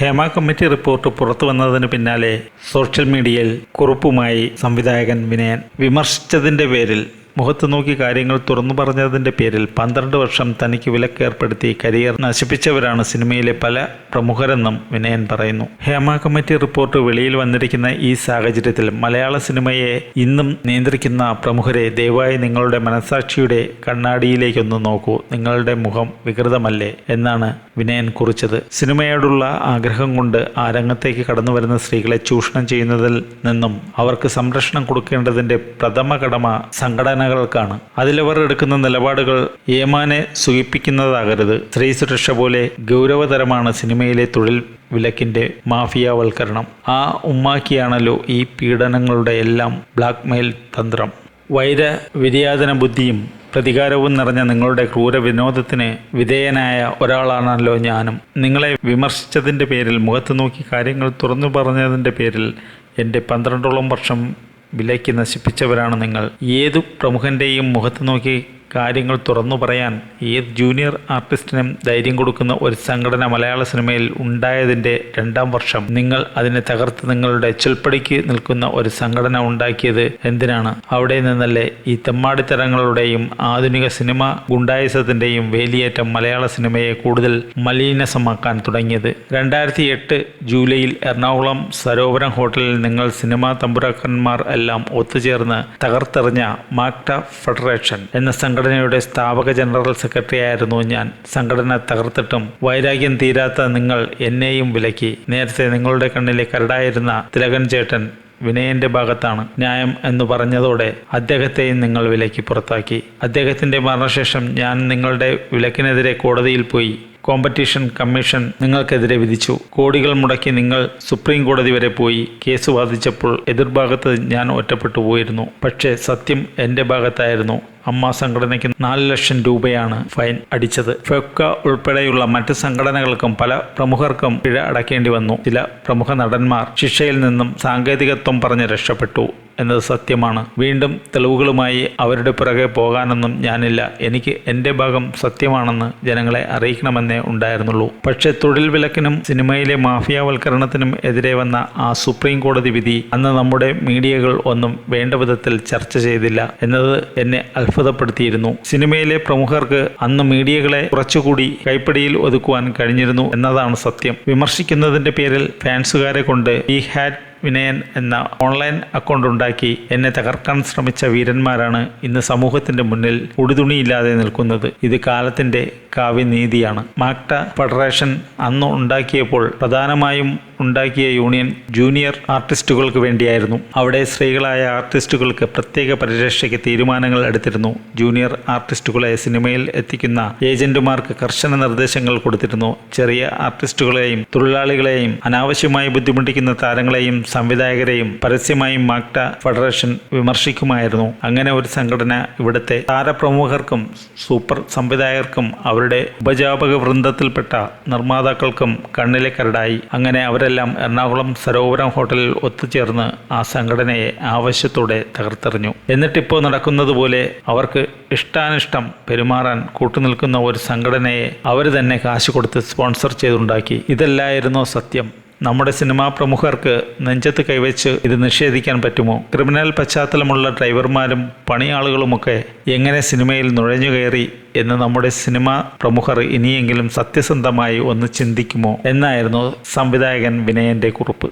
Hema committee report പുറത്തു വന്നതിന് പിന്നാലെ സോഷ്യൽ മീഡിയയിൽ കുറിപ്പുമായി സംവിധായകൻ വിനയൻ വിമർശിച്ചതിന്റെ പേരിൽ മുഖത്ത് നോക്കി കാര്യങ്ങൾ തുറന്നു പറഞ്ഞതിന്റെ പേരിൽ പന്ത്രണ്ട് വർഷം തനിക്ക് വിലക്കേർപ്പെടുത്തി കരിയർ നശിപ്പിച്ചവരാണ് സിനിമയിലെ പല പ്രമുഖരെന്നും വിനയൻ പറയുന്നു. ഹേമ കമ്മിറ്റി റിപ്പോർട്ട് വെളിയിൽ വന്നിരിക്കുന്ന ഈ സാഹചര്യത്തിൽ മലയാള സിനിമയെ ഇന്നും നിയന്ത്രിക്കുന്ന പ്രമുഖരെ ദയവായി നിങ്ങളുടെ മനസാക്ഷിയുടെ കണ്ണാടിയിലേക്കൊന്ന് നോക്കൂ. നിങ്ങളുടെ മുഖം വികൃതമല്ലേ എന്നാണ് വിനയൻ കുറിച്ചത്. സിനിമയോടുള്ള ആഗ്രഹം കൊണ്ട് ആ രംഗത്തേക്ക് കടന്നു വരുന്ന സ്ത്രീകളെ ചൂഷണം ചെയ്യുന്നതിൽ നിന്നും അവർക്ക് സംരക്ഷണം കൊടുക്കേണ്ടതിന്റെ പ്രഥമ കടമ സംഘടനകൾക്കാണ് അതിലവർ എടുക്കുന്ന നിലപാടുകൾ ഏമാനെ സുഖിപ്പിക്കുന്നതാകരുത്. സ്ത്രീ സുരക്ഷ പോലെ ഗൗരവതരമാണ് സിനിമയിലെ തൊഴിൽ വിലക്കിന്റെ മാഫിയാവൽക്കരണം. ആ ഉമ്മാക്കിയാണല്ലോ ഈ പീഡനങ്ങളുടെ എല്ലാം ബ്ലാക്ക്മെയിൽ തന്ത്രം. വൈര വിര്യാതന ബുദ്ധിയും പ്രതികാരവും നിറഞ്ഞ നിങ്ങളുടെ ക്രൂര വിനോദത്തിന് വിധേയനായ ഒരാളാണല്ലോ ഞാനും. നിങ്ങളെ വിമർശിച്ചതിന്റെ പേരിൽ മുഖത്ത് നോക്കി കാര്യങ്ങൾ തുറന്നു പറഞ്ഞതിന്റെ പേരിൽ എന്റെ പന്ത്രണ്ടോളം വർഷം വിലയ്ക്ക് നശിപ്പിച്ചവരാണ് നിങ്ങൾ. ഏതു പ്രമുഖന്റെയും മുഖത്ത് നോക്കി കാര്യങ്ങൾ തുറന്നു പറയാൻ ഏത് ജൂനിയർ ആർട്ടിസ്റ്റിനും ധൈര്യം കൊടുക്കുന്ന ഒരു സംഘടന മലയാള സിനിമയിൽ ഉണ്ടായതിന്റെ രണ്ടാം വർഷം. നിങ്ങൾ അതിനെ തകർത്ത് നിങ്ങളുടെ ചുൽപ്പടിക്ക് നിൽക്കുന്ന ഒരു സംഘടന ഉണ്ടാക്കിയത് എന്തിനാണ്? അവിടെ നിന്നല്ലേ ഈ തെമ്മാടിത്തരങ്ങളുടെയും ആധുനിക സിനിമ ഗുണ്ടായുസത്തിന്റെയും വേലിയേറ്റം മലയാള സിനിമയെ കൂടുതൽ മലീനസമാക്കാൻ തുടങ്ങിയത്. രണ്ടായിരത്തി എട്ട് ജൂലൈയിൽ എറണാകുളം സരോവരം ഹോട്ടലിൽ നിങ്ങൾ സിനിമാ തമ്പുരാക്കന്മാർ എല്ലാം ഒത്തുചേർന്ന് തകർത്തെറിഞ്ഞ മാക്ട ഫെഡറേഷൻ എന്ന സംഘടനയുടെ സ്ഥാപക ജനറൽ സെക്രട്ടറി ആയിരുന്നു ഞാൻ. സംഘടന തകർത്തിട്ടും വൈരാഗ്യം തീരാത്ത നിങ്ങൾ എന്നെയും വിലക്കി. നേരത്തെ നിങ്ങളുടെ കണ്ണിലെ കരടായിരുന്ന തിലകൻ ചേട്ടൻ വിനയന്റെ ഭാഗത്താണ് ന്യായം എന്ന് പറഞ്ഞതോടെ അദ്ദേഹത്തെയും നിങ്ങൾ വിലക്കി പുറത്താക്കി. അദ്ദേഹത്തിന്റെ മരണശേഷം ഞാൻ നിങ്ങളുടെ വിലക്കിനെതിരെ കോടതിയിൽ പോയി. കോമ്പറ്റീഷൻ കമ്മീഷൻ നിങ്ങൾക്കെതിരെ വിധിച്ചു. കോടികൾ മുടക്കി നിങ്ങൾ സുപ്രീം കോടതി വരെ പോയി. കേസ് വാദിച്ചപ്പോൾ എതിർഭാഗത്ത് ഞാൻ ഒറ്റപ്പെട്ടു പോയിരുന്നു. പക്ഷേ സത്യം എന്റെ ഭാഗത്തായിരുന്നു. അമ്മ സംഘടനയ്ക്ക് നാല് ലക്ഷം രൂപയാണ് ഫൈൻ അടിച്ചത്. ഫെക്ക ഉൾപ്പെടെയുള്ള മറ്റ് സംഘടനകൾക്കും പല പ്രമുഖർക്കും പിഴ അടക്കേണ്ടി വന്നു. ചില പ്രമുഖ നടന്മാർ ശിക്ഷയിൽ നിന്നും സാങ്കേതികത്വം പറഞ്ഞ് രക്ഷപ്പെട്ടു. എന്നത് സത്യമാണ്. വീണ്ടും തെളിവുകളുമായി അവരുടെ പുറകെ പോകാനൊന്നും ഞാനില്ല. എനിക്ക് എന്റെ ഭാഗം സത്യമാണെന്ന് ജനങ്ങളെ അറിയിക്കണമെന്നേ ഉണ്ടായിരുന്നുള്ളൂ. പക്ഷേ തൊഴിൽ വിലക്കിനും സിനിമയിലെ മാഫിയാവൽക്കരണത്തിനും എതിരെ വന്ന ആ സുപ്രീം കോടതി വിധി അന്ന് നമ്മുടെ മീഡിയകൾ ഒന്നും വേണ്ട വിധത്തിൽ ചർച്ച ചെയ്തില്ല എന്നത് എന്നെ അത്ഭുതപ്പെടുത്തിയിരുന്നു. സിനിമയിലെ പ്രമുഖർക്ക് അന്ന് മീഡിയകളെ കുറച്ചുകൂടി കൈപ്പിടിയിൽ ഒതുക്കുവാൻ കഴിഞ്ഞിരുന്നു എന്നതാണ് സത്യം. വിമർശിക്കുന്നതിന്റെ പേരിൽ ഫാൻസുകാരെ കൊണ്ട് ഈ ഹാറ്റ് വിനയൻ എന്ന ഓൺലൈൻ അക്കൗണ്ട് ഉണ്ടാക്കി എന്നെ തകർക്കാൻ ശ്രമിച്ച വീരന്മാരാണ് ഇന്ന് സമൂഹത്തിന്റെ മുന്നിൽ ഉടുതുണിയില്ലാതെ നിൽക്കുന്നത്. ഇത് കാലത്തിന്റെ കാവ്യനീതിയാണ്. മാക്ട ഫെഡറേഷൻ അന്ന് ഉണ്ടാക്കിയപ്പോൾ പ്രധാനമായും ഉണ്ടാക്കിയ യൂണിയൻ ജൂനിയർ ആർട്ടിസ്റ്റുകൾക്ക് വേണ്ടിയായിരുന്നു. അവിടെ സ്ത്രീകളായ ആർട്ടിസ്റ്റുകൾക്ക് പ്രത്യേക പരിരക്ഷയ്ക്ക് തീരുമാനങ്ങൾ എടുത്തിരുന്നു. ജൂനിയർ ആർട്ടിസ്റ്റുകളെ സിനിമയിൽ എത്തിക്കുന്ന ഏജന്റുമാർക്ക് കർശന നിർദ്ദേശങ്ങൾ കൊടുത്തിരുന്നു. ചെറിയ ആർട്ടിസ്റ്റുകളെയും തൊഴിലാളികളെയും അനാവശ്യമായി ബുദ്ധിമുട്ടിക്കുന്ന താരങ്ങളെയും സംവിധായകരെയും പരസ്യമായും മാക്ട ഫെഡറേഷൻ വിമർശിക്കുമായിരുന്നു. അങ്ങനെ ഒരു സംഘടന ഇവിടുത്തെ താരപ്രമുഖർക്കും സൂപ്പർ സംവിധായകർക്കും അവരുടെ ഉപജാപക വൃന്ദത്തിൽപ്പെട്ട നിർമ്മാതാക്കൾക്കും കണ്ണിലെ കരടായി. അങ്ങനെ അവരെല്ലാം എറണാകുളം സരോവരം ഹോട്ടലിൽ ഒത്തുചേർന്ന് ആ സംഘടനയെ ആവശ്യത്തോടെ തകർത്തെറിഞ്ഞു. എന്നിട്ടിപ്പോൾ നടക്കുന്നത് പോലെ അവർക്ക് ഇഷ്ടാനിഷ്ടം പെരുമാറാൻ കൂട്ടുനിൽക്കുന്ന ഒരു സംഘടനയെ അവർ തന്നെ കാശ് കൊടുത്ത് സ്പോൺസർ ചെയ്തുണ്ടാക്കി. ഇതല്ലായിരുന്നോ സത്യം? നമ്മുടെ സിനിമാ പ്രമുഖർക്ക് നെഞ്ചത്ത് കൈവച്ച് ഇത് നിഷേധിക്കാൻ പറ്റുമോ? ക്രിമിനൽ പശ്ചാത്തലമുള്ള ഡ്രൈവർമാരും പണിയാളുകളുമൊക്കെ എങ്ങനെ സിനിമയിൽ നുഴഞ്ഞു കയറി എന്ന് നമ്മുടെ സിനിമാ പ്രമുഖർ ഇനിയെങ്കിലും സത്യസന്ധമായി ഒന്ന് ചിന്തിക്കുമോ? എന്നായിരുന്നു സംവിധായകൻ വിനയന്റെ കുറിപ്പ്.